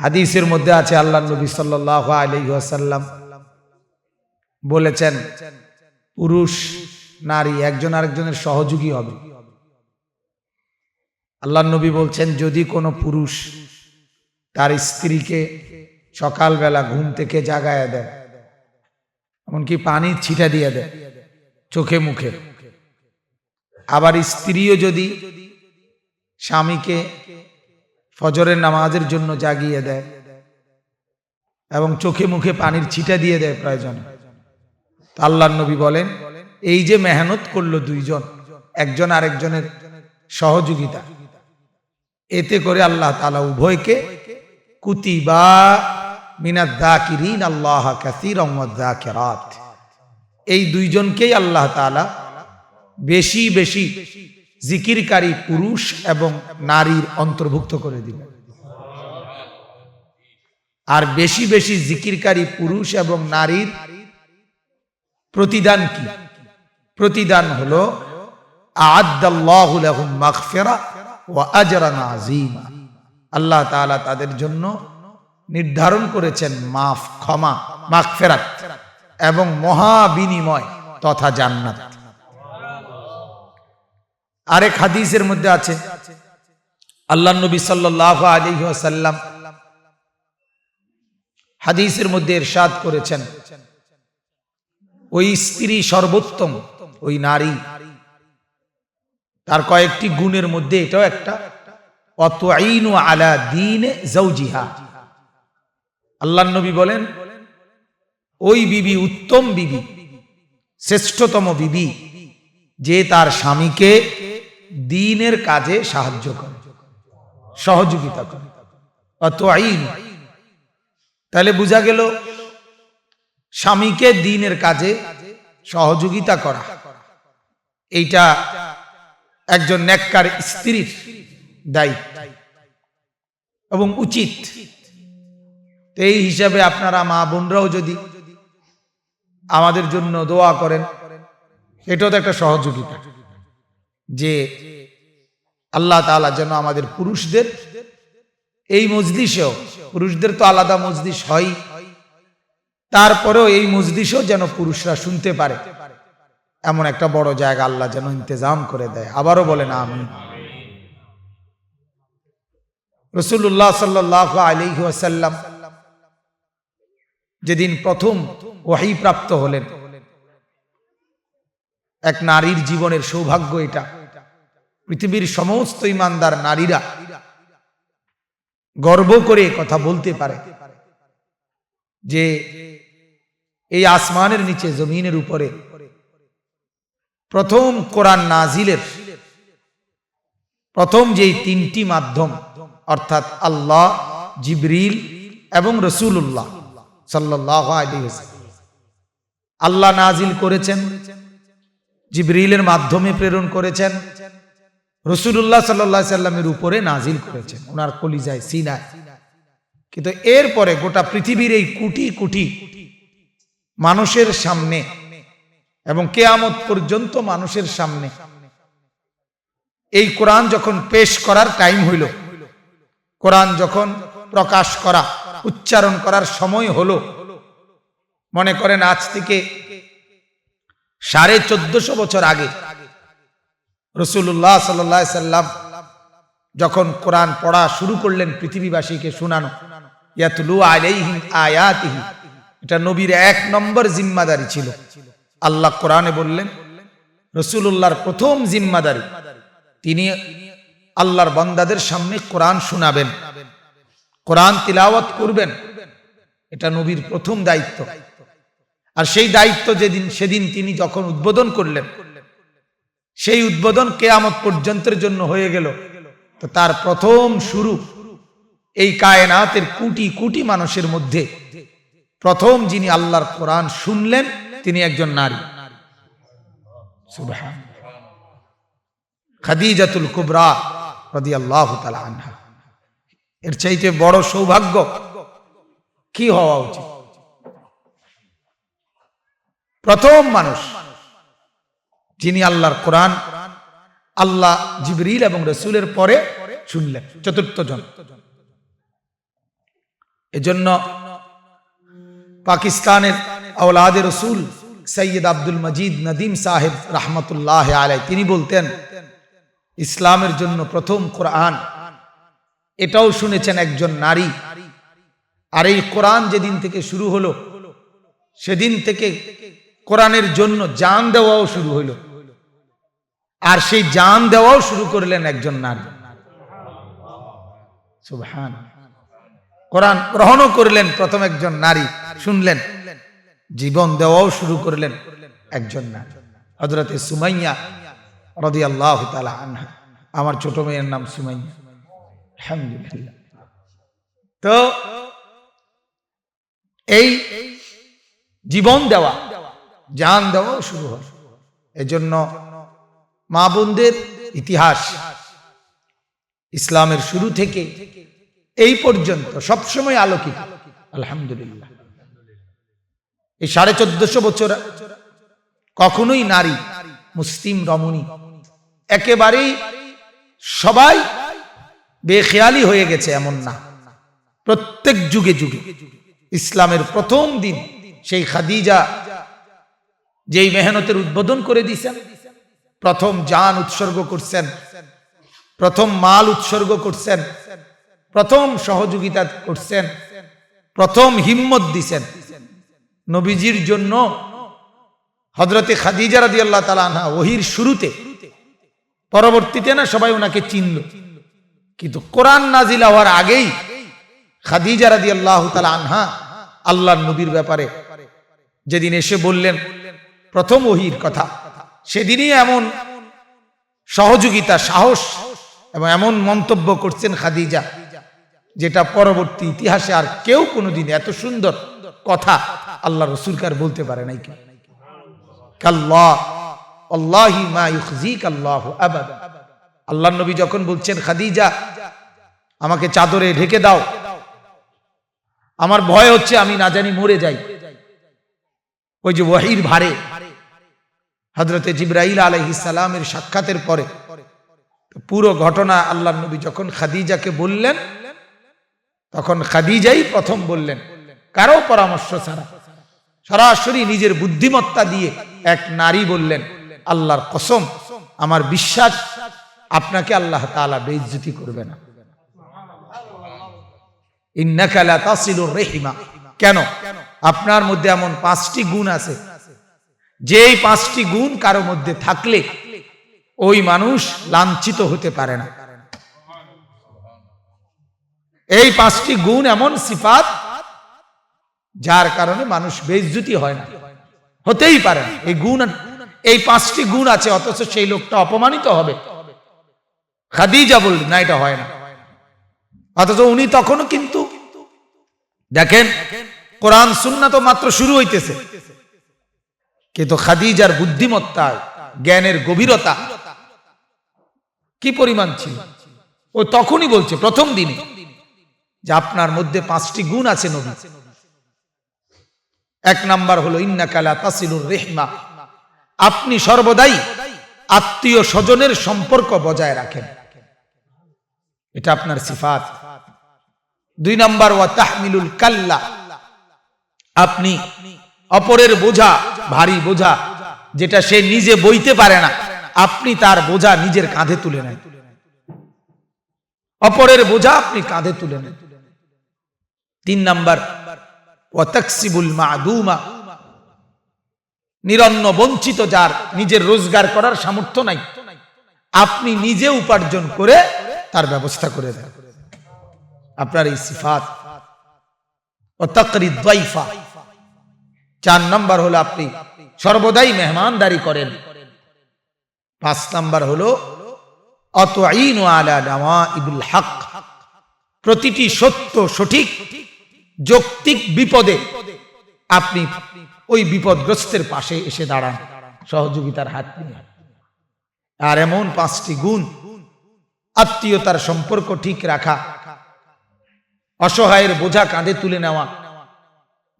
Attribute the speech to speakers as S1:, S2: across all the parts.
S1: হাদিসের মধ্যে আছে, আল্লাহ নবী সাল্লাহ আলহিহাসাল্লাম বলেছেন, পুরুষ, নারী, একজন আরেকজনের সহযোগী হবে। আল্লাহ নবী বলছেন, যদি কোনো পুরুষ তার স্ত্রীকে সকালবেলা ঘুম থেকে জাগায় দেয়, এমনকি পানি ছিটা দিয়ে দেয় চোখে মুখে, আবার স্ত্রীও যদি স্বামীকে ফজরের নামাজের জন্য জাগিয়ে দেয় এবং চোখে মুখে পানির ছিটা দিয়ে দেয় প্রয়োজন। আল্লাহ নবী বলেন, এই যে মেহনত করল দুইজন, একজন আরেকজনের সহযোগিতা, এতে করে আল্লাহ তালা উভয়কে কুতি বা কুতিবা মিনাদ দাকিরিন আল্লাহ কাসির এই দুইজনকেই আল্লাহ তালা বেশি বেশি জিকিরকারী পুরুষ এবং নারীর অন্তর্ভুক্ত করে দিবেন আর বেশি বেশি জিকিরকারী পুরুষ এবং নারীর প্রতিদান কি? প্রতিদান হলো আল্লাহ তাদের জন্য নির্ধারণ করেছেন মাফ, ক্ষমা, মাগফিরাত এবং মহা বিনিময় তথা জান্নাত। আরেক হাদিসের মধ্যে আছে আল্লাহ নবী সাল্লাহ আলী হাদিসের মধ্যে এরশাদ করেছেন, ওই স্ত্রী সর্বোত্তম, ওই নারী, তার কয়েকটি গুণের মধ্যে এটাও একটা অত আইন আলা দিন জৌজিহা আল্লাহ নবী বলেন, ওই বিবি উত্তম বিবি, শ্রেষ্ঠতম বিবি, যে তার স্বামীকে দিনের কাজে সাহায্য করে। সহযোগিতা করে। অত আইন তাহলে বোঝা গেল, স্বামীকে দিনের কাজে সহযোগিতা করা। এইটা একজন নেককার স্ত্রীর দায়িত্ব। এবং উচিত। এই হিসাবে আপনারা মা বোনরাও যদি আমাদের জন্য দোয়া করেন এটাও তো একটা সহযোগিতা। যে আল্লাহ তালা যেন আমাদের পুরুষদের এই মজলিসেও, পুরুষদের তো আলাদা মজলিস হয়, তারপরেও এই মজলিসও যেন পুরুষরা শুনতে পারে। এমন একটা বড় জায়গা আল্লাহ যেন ইন্তজাম করে দেয়। আবারও বলেন আমি রসুল্লাহ সাল্লাহ আলী ওয়াসাল্লাম যেদিন প্রথম ওয়াহি প্রাপ্ত হলেন এক নারীর জীবনের সৌভাগ্য এটা। পৃথিবীর সমস্ত ইমানদার নারীরা গর্ব করে কথা বলতে পারে যে এই আসমানের নিচে, জমিনের উপরে প্রথম কোরআন নাজিলের প্রথম যেই তিনটি মাধ্যম, অর্থাৎ আল্লাহ, জিবরিল এবং রসুল্লাহ সাল্লাহ আল্লাহ নাজিল করেছেন। জিবরিলের মাধ্যমে প্রেরণ করেছেন। রসুল্লাহ সাল্লাহ সাল্লামের উপরে নাজিল করেছেন। ওনার কলিজায় সিনায়। কিন্তু এরপরে গোটা পৃথিবীর এই কুটি কুটি মানুষের সামনে এবং কেয়ামত পর্যন্ত মানুষের সামনে এই কোরআন যখন পেশ করার টাইম হইল, কোরআন যখন প্রকাশ করা, উচ্চারণ করার সময় হলো, মনে করেন আজ থেকে সাড়ে চোদ্দশো বছর আগে রসুল্লাহ সাল্লাম যখন কোরআন পড়া শুরু করলেন পৃথিবীবাসীকে শোনানো আয়াতিহি, এটা নবীর এক নম্বর জিম্মাদারি ছিল। আল্লাহ কোরআনে বললেন রসুল্লাহর প্রথম জিম্মাদারি, তিনি আল্লাহর বন্দাদের সামনে কোরআন শোনাবেন, কোরআন তিলাওয়াত করবেন, এটা নবীর প্রথম দায়িত্ব। আর সেই দায়িত্ব যেদিন, সেদিন তিনি যখন উদ্বোধন করলেন, সেই উদ্বোধন কেয়ামত পর্যন্তের জন্য হয়ে গেল। তো তার প্রথম শুরু এই কায়নাতের কুটি কুটি মানুষের মধ্যে প্রথম যিনি আল্লাহর কোরআন শুনলেন, তিনি একজন নারী। খাদিজাতুল কুবরা রদি আল্লাহ আনহা। এর চাইতে বড় সৌভাগ্য কি হওয়া উচিত? প্রথম মানুষ, যিনি আল্লাহর কোরআন, আল্লাহ জিবরিল এবং রসুলের পরে শুনলেন, চতুর্থ জন। এজন্য পাকিস্তানের আওলাদ রসুল সৈয়দ আব্দুল মজিদ নদীম সাহেব রহমতুল্লাহ আলাই তিনি বলতেন, ইসলামের জন্য প্রথম কোরআন। এটাও শুনেছেন একজন নারী। আর এই কোরআন যেদিন থেকে শুরু হলো, সেদিন থেকে কোরআনের জন্য জান দেওয়াও শুরু হলো আর সেই জান দেওয়াও শুরু করলেন একজন নারী। সুবহান। কোরআন গ্রহণও করলেন প্রথম একজন নারী। শুনলেন। জীবন দেওয়াও শুরু করলেন একজন নারী। হজরতে সুমাইয়া রদি আল্লাহ আনহা। আমার ছোট মেয়ের নাম সুমাইয়া। আলহামদুলিল্লাহ। তো এই জীবন দেওয়া জান দেওয়াও শুরু হয়। এজন্য মা বোনদের ইতিহাস ইসলামের শুরু থেকে এই পর্যন্ত সবসময় আলোকিত। আলহামদুলিল্লাহ। এই সাড়ে চোদ্দশো বছর কখনোই নারী, মুসলিম, রমণী একেবারেই সবাই বেখেয়ালি হয়ে গেছে এমন না। প্রত্যেক যুগে যুগে ইসলামের প্রথম দিন সেই খাদিজা যেই মেহনতের উদ্বোধন করে দিয়েছেন প্রথম যান উৎসর্গ করছেন, প্রথম মাল উৎসর্গ করছেন, প্রথম সহযোগিতা করছেন, প্রথম হিম্মত দিছেন। নবীজির জন্য হজরতে খাদিজা রাদি আল্লাহ তালা ওহির শুরুতে, পরবর্তীতে না সবাই ওনাকে চিনল। কিন্তু কোরআন নাজিল হওয়ার আগেই খাদিজা রাদি আল্লাহ তালা আনহা আল্লাহ নবীর ব্যাপারে যেদিন এসে বললেন প্রথম ওহির কথা। সেদিনই এমন সহযোগিতা, সাহস এবং এমন মন্তব্য করছেন খাদিজা, যেটা পরবর্তী ইতিহাসে আর কেউ কোনোদিন এত সুন্দর কথা আল্লাহ রসুলকার বলতে পারে নাই কেউ। আল্লাহ নবী যখন বলছেন, খাদিজা, আমাকে চাদরে ঢেকে দাও। আমার ভয় হচ্ছে আমি না জানি মরে যাই। ওই যে ওয়াহির ভারে হজরতে জিব্রাইল আলহিসালামের সাক্ষাতের পরে পুরো ঘটনা আল্লাহ নবী যখন খাদিজাকে বললেন, তখন খাদিজাই প্রথম বললেন, কারও পরামর্শ ছাড়া? সরাসরি নিজের বুদ্ধিমত্তা দিয়ে এক নারী বললেন, আল্লাহর কসম, আমার বিশ্বাস, আপনাকে আল্লাহ তালা বেইজ্জতি করবে না। রেহিমা। কেন? আপনার মধ্যে এমন পাঁচটি গুণ আছে। যেই পাঁচটি গুণ কারও মধ্যে থাকলে ওই মানুষ লাঞ্ছিত হতে পারে না। এই পাঁচটি গুণ এমন সিফাত যার কারণে মানুষ বেজ্জুতি হয় না। হতেই পারে না। এই গুণ, এই পাঁচটি গুণ আছে, অথচ সেই লোকটা অপমানিত হবে। খাদিজা বললেন, না, এটা হয় না। অথচ উনি তখনও কিন্তু, দেখেন, কোরআন সুন্না তো মাত্র শুরু হইতেছে। কিন্তু খাদিজার বুদ্ধিমত্তা জ্ঞানের গভীরতা কি পরিমাণ ছিল? ও তখনই বলছে, প্রথম দিনে যে আপনার মধ্যে পাঁচটি গুণ আছে নবী। এক নাম্বার হলো ইন্নাকালা তাসিলুর রেহমা। আপনি সর্বদাই আত্মীয় স্বজনের সম্পর্ক বজায় রাখেন। এটা আপনার সিফাত। দুই নাম্বার, ওয়া তাহমিলুল কাল্লা। আপনি অপরের বোঝা, ভারী বোঝা, যেটা সে নিজে বইতে পারে না, আপনি তার বোঝা নিজের কাঁধে তুলে নেন। অপরের বোঝা আপনি কাঁধে তুলে নেন। তিন নাম্বার, ওয়াতাকসিবুল মাদুমা, নিরন্ন বঞ্চিত যার নিজের রোজগার করার সামর্থ্য নাই, আপনি নিজে উপার্জন করে তার ব্যবস্থা করে দেন। আপনার এই সিফাত চার নাম্বার হলো আপনি সর্বদাই মেহমানদারি করেন। পাঁচ নাম্বার হলো অত আইন ইবুল হক। প্রতিটি সত্য সঠিক, যৌক্তিক বিপদে আপনি ওই বিপদগ্রস্তের পাশে এসে দাঁড়ান, সহযোগিতার হাত নিয়ে। আর এমন পাঁচটি গুণ, আত্মীয়তার সম্পর্ক ঠিক রাখা, অসহায়ের বোঝা কাঁধে তুলে নেওয়া,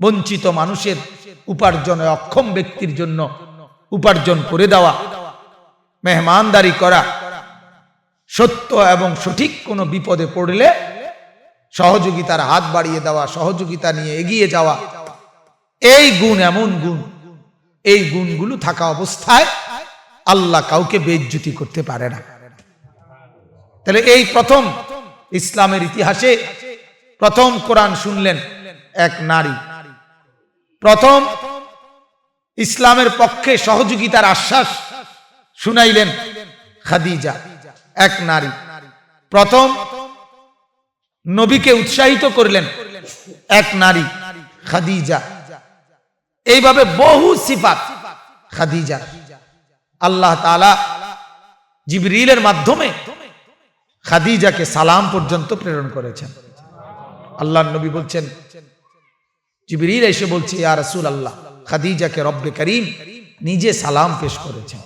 S1: বঞ্চিত মানুষের উপার্জনে অক্ষম ব্যক্তির জন্য উপার্জন করে দেওয়া, মেহমানদারি করা, সত্য এবং সঠিক কোনো বিপদে পড়লে সহযোগিতার হাত বাড়িয়ে দেওয়া, সহযোগিতা নিয়ে এগিয়ে যাওয়া, এই গুণ এমন গুণ, এই গুণগুলো থাকা অবস্থায় আল্লাহ কাউকে বেজ্জুতি করতে পারে না। তাহলে এই প্রথম ইসলামের ইতিহাসে প্রথম কোরআন শুনলেন এক নারী। প্রথম ইসলামের পক্ষে সহযোগিতার আশ্বাস শুনাইলেন খাদিজা, এক নারী। প্রথম নবীকে উৎসাহিত করলেন এক নারী, খাদিজা। এইভাবে বহু সিফাত খাদিজা। আল্লাহ তালা জিবরিলের মাধ্যমে খাদিজাকে সালাম পর্যন্ত প্রেরণ করেছেন। আল্লাহ নবী বলছেন জিবরিল এসে বলছে ইয়া রাসূল আল্লাহ খাদিজাকে রব্বে করিম নিজে সালাম পেশ করেছেন।